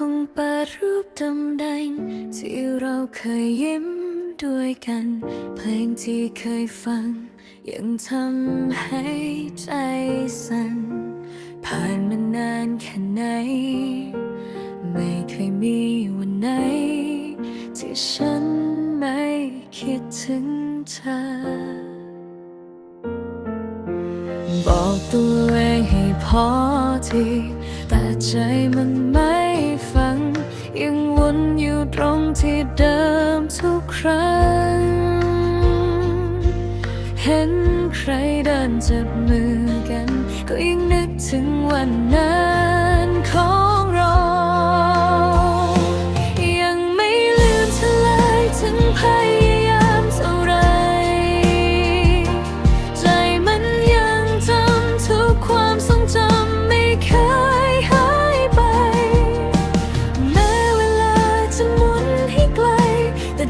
คงเปิดรูปดำแดงที่เราเคยยิ้มด้วยกัน เพลงที่เคยฟัง ยังทำให้ใจสั่น ผ่านมานานแค่ไหน ไม่เคยมีวันไหน ที่ฉันไม่คิดถึงเธอ บอกตัวเองให้พอทีแต่ใจมันไม่ วนอยู่ตรงที่เดิมทุกครั้ง เห็นใครเดินจับมือกัน ก็ยังนึกถึงวันนั้น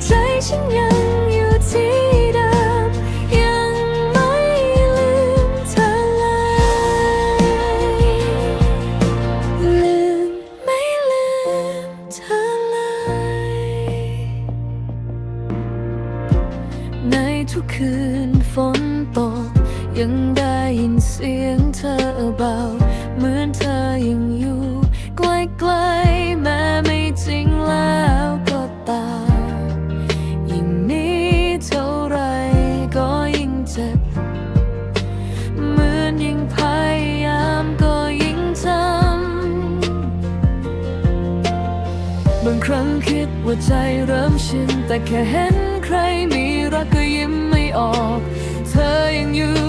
ใจฉันยังอยู่ที่เดิม ยังไม่ลืมเธอเลยลืมไม่ลืมเธอเลย ในทุกคืนฝนตก ยังได้ยินเสียงเธอเบา คิดว่าใจเริ่มชิน แต่แค่เห็นใครมีรักก็ยิ้มไม่ออก เธอยังอยู่